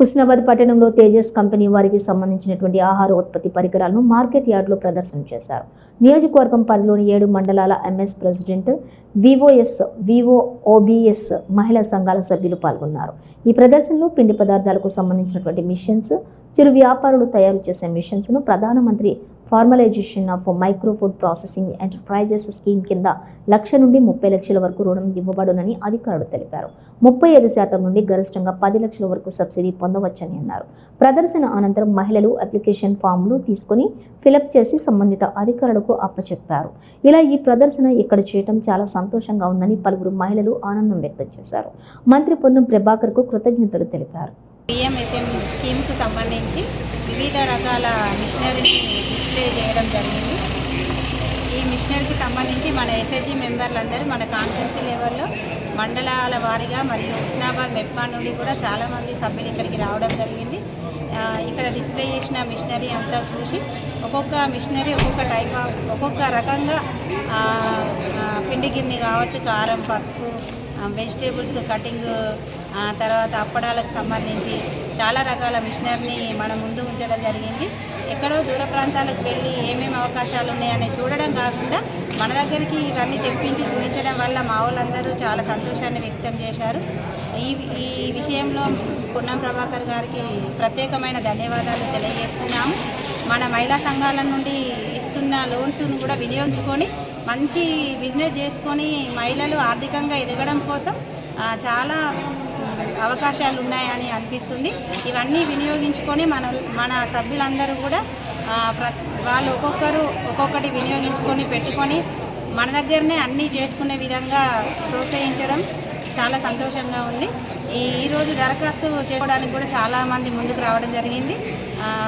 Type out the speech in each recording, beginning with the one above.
హుస్నాబాద్ పట్టణంలో తేజస్ కంపెనీ వారికి సంబంధించినటువంటి ఆహార ఉత్పత్తి పరికరాలను మార్కెట్ యార్డులో ప్రదర్శన చేశారు. నియోజకవర్గం పరిధిలోని ఏడు మండలాల ఎంఎస్ ప్రెసిడెంట్ వివోఎస్ వివోఓబిఎస్ మహిళా సంఘాల సభ్యులు పాల్గొన్నారు. ఈ ప్రదర్శనలో పిండి పదార్థాలకు సంబంధించినటువంటి మిషన్స్ చిరు వ్యాపారులు తయారు చేసే మిషన్స్ను ప్రధానమంత్రి formalisation of micro food processing enterprises scheme కింద లక్ష నుండి ముప్పై లక్షల వరకు రుణం ఇవ్వబడునని అధికారులు తెలిపారు. ముప్పై ఐదు శాతం నుండి గరిష్టంగా పది లక్షల వరకు సబ్సిడీ పొందవచ్చని అన్నారు. ప్రదర్శన అనంతరం మహిళలు అప్లికేషన్ ఫామ్లు తీసుకుని ఫిలప్ చేసి సంబంధిత అధికారులకు అప్పచెప్పారు. ఇలా ఈ ప్రదర్శన ఇక్కడ చేయటం చాలా సంతోషంగా ఉందని పలువురు మహిళలు ఆనందం వ్యక్తం చేశారు. మంత్రి పొన్నం ప్రభాకర్కు కృతజ్ఞతలు తెలిపారు. పిఎంఎఫ్ఎం స్కీమ్కు సంబంధించి వివిధ రకాల మిషనరీని డిస్ప్లే చేయడం జరిగింది. ఈ మిషనరీకి సంబంధించి మన ఎస్ఎస్జి మెంబర్లందరూ మన కాన్ఫరెన్సీ లెవెల్లో మండలాల వారీగా మరియు హుస్నాబాద్ మెప్పా నుండి కూడా చాలామంది సభ్యులు ఇక్కడికి రావడం జరిగింది. ఇక్కడ డిస్ప్లే చేసిన మిషనరీ అంతా చూసి ఒక్కొక్క మిషనరీ ఒక్కొక్క టైప్ ఒక్కొక్క రకంగా పిండి గిన్నె కావచ్చు కారం పసుపు వెజిటేబుల్స్ కటింగ్ తర్వాత అప్పడాలకు సంబంధించి చాలా రకాల మిషనరీని మన ముందు ఉంచడం జరిగింది. ఎక్కడో దూర ప్రాంతాలకు వెళ్ళి ఏమేమి అవకాశాలు ఉన్నాయని చూడడం కాకుండా మన దగ్గరికి ఇవన్నీ తెప్పించి చూపించడం వల్ల మా వాళ్ళందరూ చాలా సంతోషాన్ని వ్యక్తం చేశారు. ఈ ఈ విషయంలో పున్నం ప్రభాకర్ గారికి ప్రత్యేకమైన ధన్యవాదాలు తెలియజేస్తున్నాము. మన మహిళా సంఘాల నుండి ఇస్తున్న లోన్స్ను కూడా వినియోగించుకొని మంచి బిజినెస్ చేసుకొని మహిళలు ఆర్థికంగా ఎదగడం కోసం చాలా అవకాశాలు ఉన్నాయని అనిపిస్తుంది. ఇవన్నీ వినియోగించుకొని మన మన సభ్యులందరూ కూడా ప్ర వాళ్ళు ఒక్కొక్కరు ఒక్కొక్కటి వినియోగించుకొని పెట్టుకొని మన దగ్గరనే అన్నీ చేసుకునే విధంగా ప్రోత్సహించడం చాలా సంతోషంగా ఉంది. ఈ ఈరోజు దరఖాస్తు చేసుకోవడానికి కూడా చాలామంది ముందుకు రావడం జరిగింది.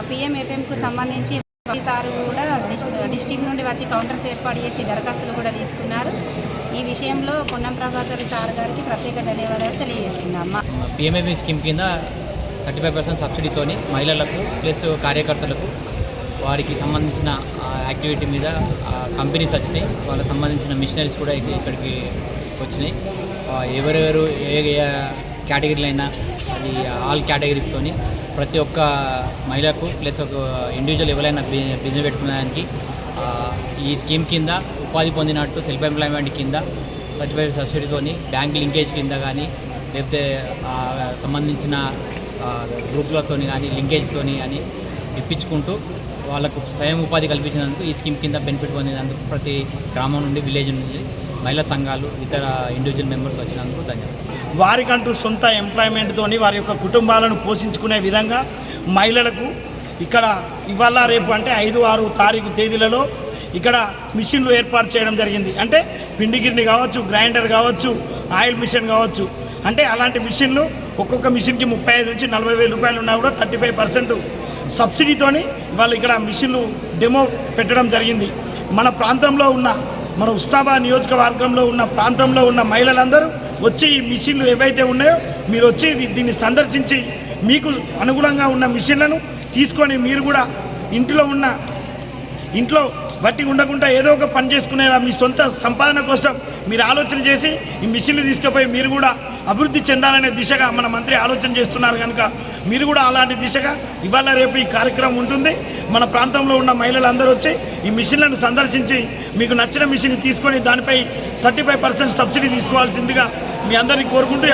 పిఎంఎఫ్ఎంకు సంబంధించి ఈసారి కూడా డిస్టిక్ నుండి వచ్చి కౌంటర్స్ ఏర్పాటు చేసి దరఖాస్తులు కూడా తీసుకున్నారు ఈ విషయంలో పొన్నం ప్రభాకర్ సార్ గారికి ప్రత్యేక ధన్యవాదాలు తెలియజేస్తున్నామ్మా పిఎంఏబీ స్కీమ్ కింద థర్టీ ఫైవ్ పర్సెంట్ సబ్సిడీతోని మహిళలకు ప్లస్ కార్యకర్తలకు వారికి సంబంధించిన యాక్టివిటీ మీద కంపెనీస్ వచ్చినాయి. వాళ్ళకి సంబంధించిన మిషనరీస్ కూడా ఇక్కడికి వచ్చినాయి. ఎవరెవరు ఏ కేటగిరీలు అయినా అది ఆల్ కేటగిరీస్తోని ప్రతి ఒక్క మహిళకు ప్లస్ ఒక ఇండివిజువల్ ఎవరైనా బిజినెస్ పెట్టుకునేదానికి ఈ స్కీమ్ కింద ఉపాధి పొందినట్టు సెల్ఫ్ ఎంప్లాయ్మెంట్ కింద థర్టీ ఫైవ్ సబ్సిడీతోని బ్యాంక్ లింకేజ్ కింద కానీ లేకపోతే సంబంధించిన గ్రూపులతోని కానీ లింకేజ్తోని కానీ ఇప్పించుకుంటూ వాళ్ళకు స్వయం ఉపాధి కల్పించినందుకు ఈ స్కీమ్ కింద బెనిఫిట్ పొందినందుకు ప్రతి గ్రామం నుండి విలేజ్ నుండి మహిళా సంఘాలు ఇతర ఇండివిజువల్ మెంబర్స్ వచ్చినందుకు ధన్యవాదాలు. వారికంటూ సొంత ఎంప్లాయ్మెంట్తోని వారి యొక్క కుటుంబాలను పోషించుకునే విధంగా మహిళలకు ఇక్కడ ఇవాళ రేపు అంటే ఐదు ఆరు తారీఖు తేదీలలో ఇక్కడ మిషన్లు ఏర్పాటు చేయడం జరిగింది. అంటే పిండి గిన్నె కావచ్చు గ్రైండర్ కావచ్చు ఆయిల్ మిషన్ కావచ్చు. అంటే అలాంటి మిషన్లు ఒక్కొక్క మిషన్కి ముప్పై ఐదు నుంచి నలభై వేల రూపాయలు ఉన్నా కూడా థర్టీ ఫైవ్ పర్సెంట్ సబ్సిడీతోని వాళ్ళు ఇక్కడ మిషన్లు డెమో పెట్టడం జరిగింది. మన ప్రాంతంలో ఉన్న మన ఉస్తాబా నియోజకవర్గంలో ఉన్న ప్రాంతంలో ఉన్న మహిళలందరూ వచ్చి ఈ మిషన్లు ఏవైతే ఉన్నాయో మీరు వచ్చి దీన్ని సందర్శించి మీకు అనుగుణంగా ఉన్న మిషన్లను తీసుకొని మీరు కూడా ఇంట్లో ఉన్న ఇంట్లో బట్టి ఉండకుండా ఏదో ఒక పని చేసుకునేలా మీ సొంత సంపాదన కోసం మీరు ఆలోచన చేసి ఈ మిషన్లు తీసుకుపోయి మీరు కూడా అభివృద్ధి చెందాలనే దిశగా మన మంత్రి ఆలోచన చేస్తున్నారు కనుక మీరు కూడా అలాంటి దిశగా ఇవాళ రేపు ఈ కార్యక్రమం ఉంటుంది. మన ప్రాంతంలో ఉన్న మహిళలందరూ వచ్చి ఈ మిషన్లను సందర్శించి మీకు నచ్చిన మిషన్ తీసుకొని దానిపై థర్టీ ఫైవ్ పర్సెంట్ సబ్సిడీ తీసుకోవాల్సిందిగా మీ అందరినీ కోరుకుంటూ